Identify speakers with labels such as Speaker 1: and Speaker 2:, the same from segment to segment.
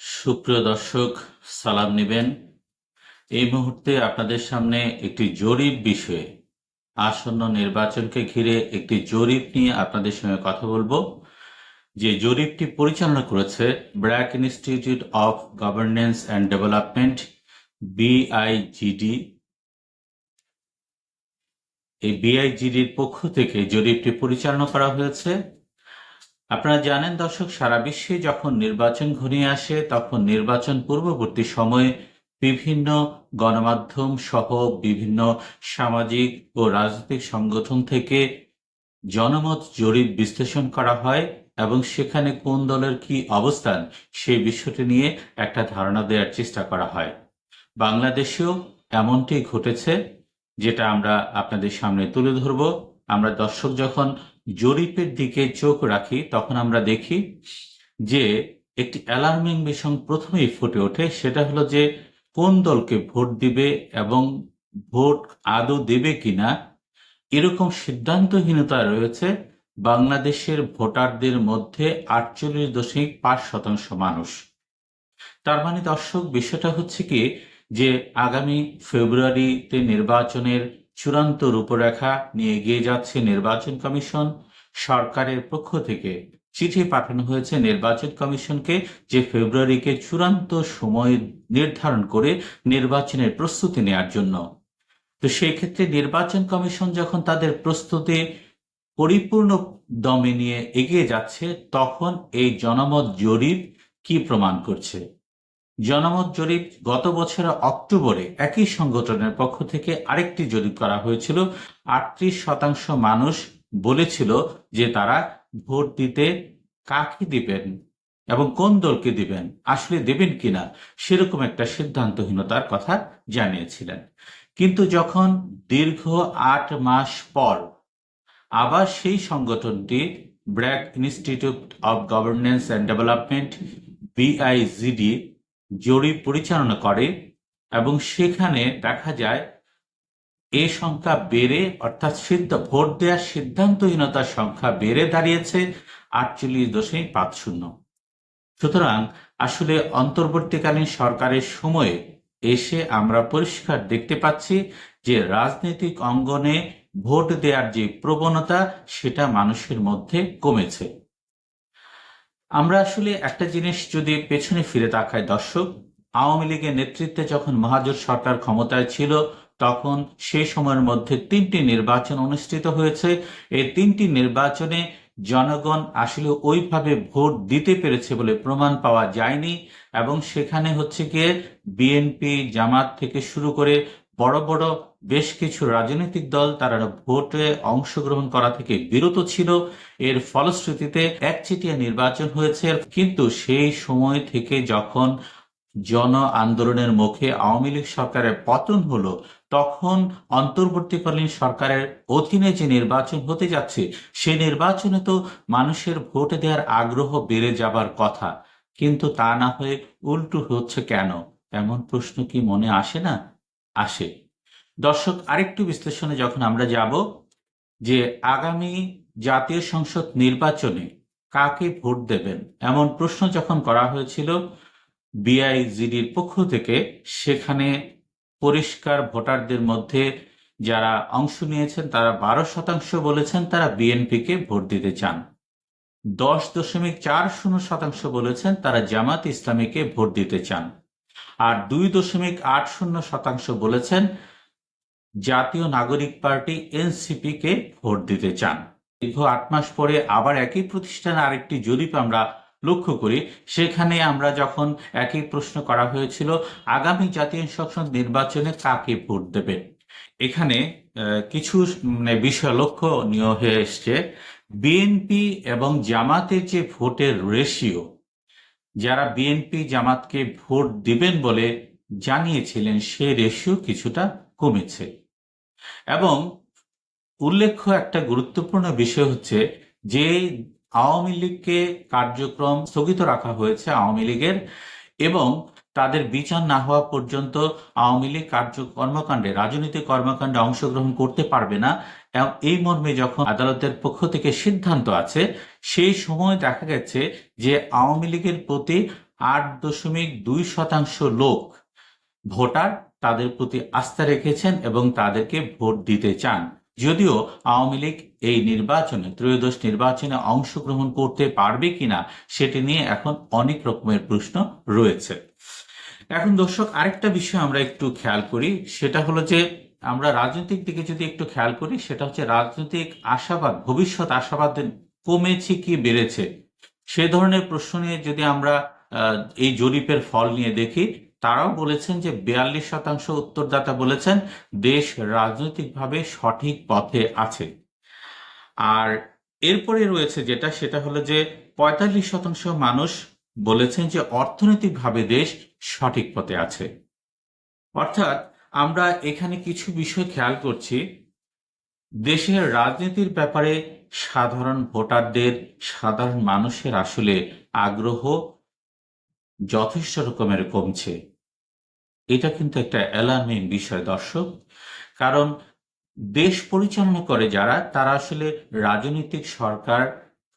Speaker 1: সুপ্রিয় দর্শক, সালাম নেবেন। এই মুহূর্তে আপনাদের সামনে একটি জরিপ বিষয়ে আসন্ন নির্বাচনকে ঘিরে একটি জরিপ নিয়ে আপনাদের সঙ্গে কথা বলব। যে জরিপটি পরিচালনা করেছে BRAC institute of governance and development, BIGD. এই বিআইজিডির পক্ষ থেকে জরিপটি পরিচালনা করা হয়েছে। আপনারা জানেন দর্শক, সারা বিশ্বে যখন নির্বাচন ঘনিয়ে আসে, তখন নির্বাচন পূর্ববর্তী সময়ে বিভিন্ন গণমাধ্যম সহ বিভিন্ন সামাজিক ও রাজনৈতিক সংগঠন থেকে জনমত জরিপ বিশ্লেষণ করা হয় এবং সেখানে কোন দলের কি অবস্থান সেই বিষয়টি নিয়ে একটা ধারণা দেওয়ার চেষ্টা করা হয়। বাংলাদেশেও এমনটি ঘটেছে, যেটা আমরা আপনাদের সামনে তুলে ধরব। আমরা দর্শক যখন জরিপের দিকে চোখ রাখি, তখন আমরা দেখি যে একটি অ্যালার্মিং বিষয় প্রথমেই ফুটে ওঠে, সেটা হলো যে কোন দলকে ভোট দিবে এবং ভোট আদৌ দেবে কিনা, এরকম সিদ্ধান্তহীনতা রয়েছে। বাংলাদেশের ভোটারদের মধ্যে আটচল্লিশ দশমিক পাঁচ শতাংশ মানুষ। তার মানে দর্শক, বিষয়টা হচ্ছে কি যে আগামী ফেব্রুয়ারিতে নির্বাচনের চূড়ান্ত রূপরেখা নিয়ে এগিয়ে যাচ্ছে নির্বাচন কমিশন। সরকারের পক্ষ থেকে চিঠি পাঠানো হয়েছে নির্বাচন কমিশনকে যে ফেব্রুয়ারিকে চূড়ান্ত সময় নির্ধারণ করে নির্বাচনের প্রস্তুতি নেওয়ার জন্য। তো সেই ক্ষেত্রে নির্বাচন কমিশন যখন তাদের প্রস্তুতি পরিপূর্ণ দমে নিয়ে এগিয়ে যাচ্ছে, তখন এই জনমত জরিপ কি প্রমাণ করছে? জনমত জরিপ গত বছরের অক্টোবরে একই সংগঠনের পক্ষ থেকে আরেকটি জরিপ করা হয়েছিল। আটত্রিশ শতাংশ মানুষ বলেছিল যে তারা ভোট দিতে কাকে দিবেন এবং কোন দলকে দিবেন, আসলে দেবেন কিনা, সেরকম একটা সিদ্ধান্তহীনতার কথা জানিয়েছিলেন। কিন্তু যখন দীর্ঘ আট মাস পর আবার সেই সংগঠনটি BRAC institute of governance and development, BIGD জরিপ পরিচালনা করে এবং সেখানে দেখা যায় এ সংখ্যা বেড়ে, অর্থাৎ সিদ্ধ, ভোট দেওয়ার সিদ্ধান্তহীনতার সংখ্যা বেড়ে দাঁড়িয়েছে আটচল্লিশ দশমিক পাঁচ শূন্য। সুতরাং আসলে অন্তর্বর্তীকালীন সরকারের সময়ে এসে আমরা পরিষ্কার দেখতে পাচ্ছি যে রাজনৈতিক অঙ্গনে ভোট দেওয়ার যে প্রবণতা, সেটা মানুষের মধ্যে কমেছে। আমরা আসলে একটা জিনিস যদি পেছনে ফিরে তাকাই, দর্শক, আওয়ামী লীগের নেতৃত্বে যখন মহাজোট সরকার ক্ষমতায় ছিল, তখন সেই সময়ের মধ্যে তিনটি নির্বাচন অনুষ্ঠিত হয়েছে। এই তিনটি নির্বাচনে জনগণ আসলে ওইভাবে ভোট দিতে পেরেছে বলে প্রমাণ পাওয়া যায়নি এবং সেখানে হচ্ছে গিয়ে বিএনপি জামাত থেকে শুরু করে বড় বড় বেশ কিছু রাজনৈতিক দল তারা ভোটে অংশগ্রহণ করা থেকে বিরত ছিল। এর ফলশ্রুতিতে একচেটিয়া নির্বাচন হয়েছে। কিন্তু সেই সময় থেকে যখন জন আন্দোলনের মুখে আওয়ামী লীগ সরকারের পতন হলো, তখন অন্তর্বর্তীকালীন সরকারের অধীনে যে নির্বাচন হতে যাচ্ছে সেই নির্বাচনে তো মানুষের ভোট দেওয়ার আগ্রহ বেড়ে যাবার কথা। কিন্তু তা না হয়ে উল্টো হচ্ছে কেন? এমন প্রশ্ন কি মনে আসে না? আসে। দর্শক, আরেকটু বিশ্লেষণে যখন আমরা যাব যে আগামী জাতীয় সংসদ নির্বাচনে কাকে ভোট দেবেন, এমন প্রশ্ন যখন করা হয়েছিল বিআইজিডির পক্ষ থেকে, সেখানে পরিষ্কার ভোটারদের মধ্যে যারা অংশ নিয়েছেন, তারা বারো শতাংশ বলেছেন তারা বিএনপিকে ভোট দিতে চান। দশ দশমিক চার শূন্য শতাংশ বলেছেন তারা জামাত ইসলামীকে ভোট দিতে চান। আর দুই দশমিক আট শূন্য শতাংশ বলেছেন জাতীয় নাগরিক পার্টি এনসিপি কে ভোট দিতে চান। দীর্ঘ আট মাস পরে আবার একই প্রতিষ্ঠানে আরেকটি জরিপ আমরা লক্ষ্য করি। সেখানে আমরা যখন একই প্রশ্ন করা হয়েছিল, আগামী জাতীয় সংসদ নির্বাচনে কাকে ভোট দেবেন এখানে কিছু মানে বিষয় লক্ষ্যনীয় হয়ে এসছে। বিএনপি এবং জামাতের যে ভোটের রেশিও, যারা বিএনপি জামাতকে ভোট দিবেন বলে জানিয়েছিলেন, সে রেশিও কিছুটা কমেছে। এবং উল্লেখ্য একটা গুরুত্বপূর্ণ বিষয় হচ্ছে যে আওয়ামী লীগকে কার্যক্রম স্থগিত রাখা হয়েছে আওয়ামী লীগের এবং তাদের বিচার না হওয়া পর্যন্ত আওয়ামী লীগ কার্য কর্মকাণ্ডে, রাজনৈতিক কর্মকাণ্ডে অংশগ্রহণ করতে পারবে না। এবং এই মর্মে যখন আদালতের পক্ষ থেকে সিদ্ধান্ত আছে, সেই সময় দেখা গেছে যে আওয়ামী লীগের প্রতি আট দশমিক দুই শতাংশ লোক ভোটার তাদের প্রতি আস্থা রেখেছেন এবং তাদেরকে ভোট দিতে চান। যদিও আওয়ামী লীগ এই নির্বাচনে, ত্রয়োদশ নির্বাচনে অংশগ্রহণ করতে পারবে কিনা, সেটি নিয়ে এখন অনেক রকমের প্রশ্ন রয়েছে। এখন দর্শক, আরেকটা বিষয় আমরা একটু খেয়াল করি, সেটা হলো যে আমরা রাজনৈতিক দিকে যদি একটু খেয়াল করি, সেটা হচ্ছে রাজনৈতিক আশাবাদ, ভবিষ্যৎ আশাবাদ কমেছে কি বেড়েছে? সে ধরনের প্রশ্ন নিয়ে যদি আমরা এই জরিপের ফল নিয়ে দেখি তারাও বলেছেন যে বিয়াল্লিশ শতাংশ উত্তরদাতা বলেছেন দেশ রাজনৈতিকভাবে সঠিক পথে আছে। আর এরপরে রয়েছে যেটা, সেটা হলো যে পঁয়তাল্লিশ শতাংশ মানুষ বলেছেন যে অর্থনৈতিকভাবে দেশ সঠিক পথে আছে। অর্থাৎ আমরা এখানে কিছু বিষয় খেয়াল করছি। দেশের রাজনীতির ব্যাপারে সাধারণ ভোটারদের, সাধারণ মানুষের আসলে আগ্রহ যথেষ্ট রকমের কমছে। এটা কিন্তু একটা অ্যালার্মিং বিষয়, দর্শক। কারণ দেশ পরিচালনা করে যারা, তারা আসলে রাজনৈতিক সরকার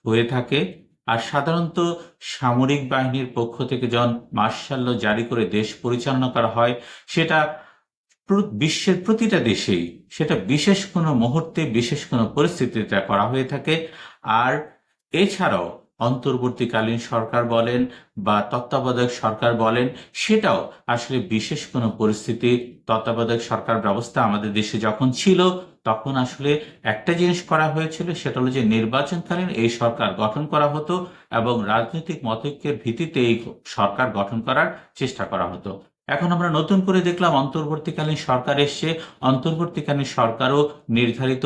Speaker 1: হয়ে থাকে আর সাধারণত সামরিক বাহিনীর পক্ষ থেকে যখন মার্শাল্য জারি করে দেশ পরিচালনা করা হয়, সেটা বিশ্বের প্রতিটা দেশেই, সেটা বিশেষ কোনো মুহূর্তে, বিশেষ কোনো পরিস্থিতিতে করা হয়ে থাকে। আর এছাড়াও অন্তর্বর্তীকালীন সরকার বলেন বা তত্ত্বাবধায়ক সরকার বলেন, সেটাও আসলে বিশেষ কোনো পরিস্থিতি। তত্ত্বাবধায়ক সরকার ব্যবস্থা আমাদের দেশে যখন ছিল, তখন আসলে একটা জিনিস করা হয়েছিল, সেটা হলো যে নির্বাচনকালীন এই সরকার গঠন করা হতো এবং রাজনৈতিক মতৈক্যের ভিত্তিতে এই সরকার গঠন করার চেষ্টা করা হতো। এখন আমরা নতুন করে দেখলাম অন্তর্বর্তীকালীন সরকার এসছে। অন্তর্বর্তীকালীন সরকারও নির্ধারিত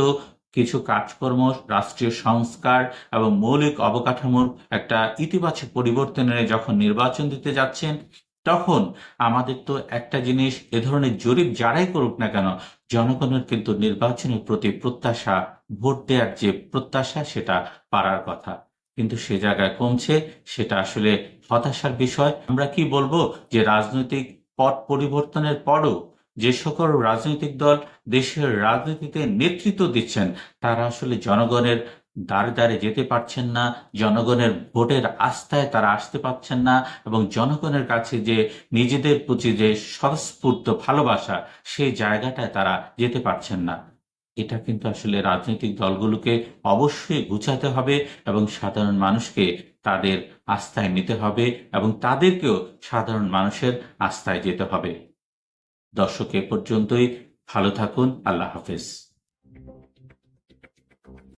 Speaker 1: কিছু কাজকর্ম, রাষ্ট্রীয় সংস্কার এবং মৌলিক অবকাঠামোর একটা ইতিবাচক পরিবর্তনের যখন নির্বাচন দিতে যাচ্ছেন, তখন আমাদের তো একটা জিনিস এ ধরনের জরিপ যারাই করুক না কেন, জনগণের কিন্তু নির্বাচনের প্রতি প্রত্যাশা, ভোট দেওয়ার যে প্রত্যাশা সেটা পারার কথা। কিন্তু সে জায়গায় কমছে, সেটা আসলে হতাশার বিষয়। আমরা কি বলব যে রাজনৈতিক পট পরিবর্তনের পরও যে সকল রাজনৈতিক দল দেশের রাজনীতিতে নেতৃত্ব দিচ্ছেন, তারা আসলে জনগণের দ্বারে দ্বারে যেতে পারছেন না, জনগণের ভোটের আস্থায় তারা আসতে পারছেন না এবং জনগণের কাছে যে নিজেদের প্রতি যে স্বতঃস্ফূর্ত ভালোবাসা সেই জায়গাটায় তারা যেতে পারছেন না। এটা কিন্তু আসলে রাজনৈতিক দলগুলোকে অবশ্যই গুছাতে হবে এবং সাধারণ মানুষকে তাদের আস্থায় নিতে হবে এবং তাদেরকেও সাধারণ মানুষের আস্থায় যেতে হবে। দর্শক এ পর্যন্তই। ভালো থাকুন আল্লাহ হাফেজ।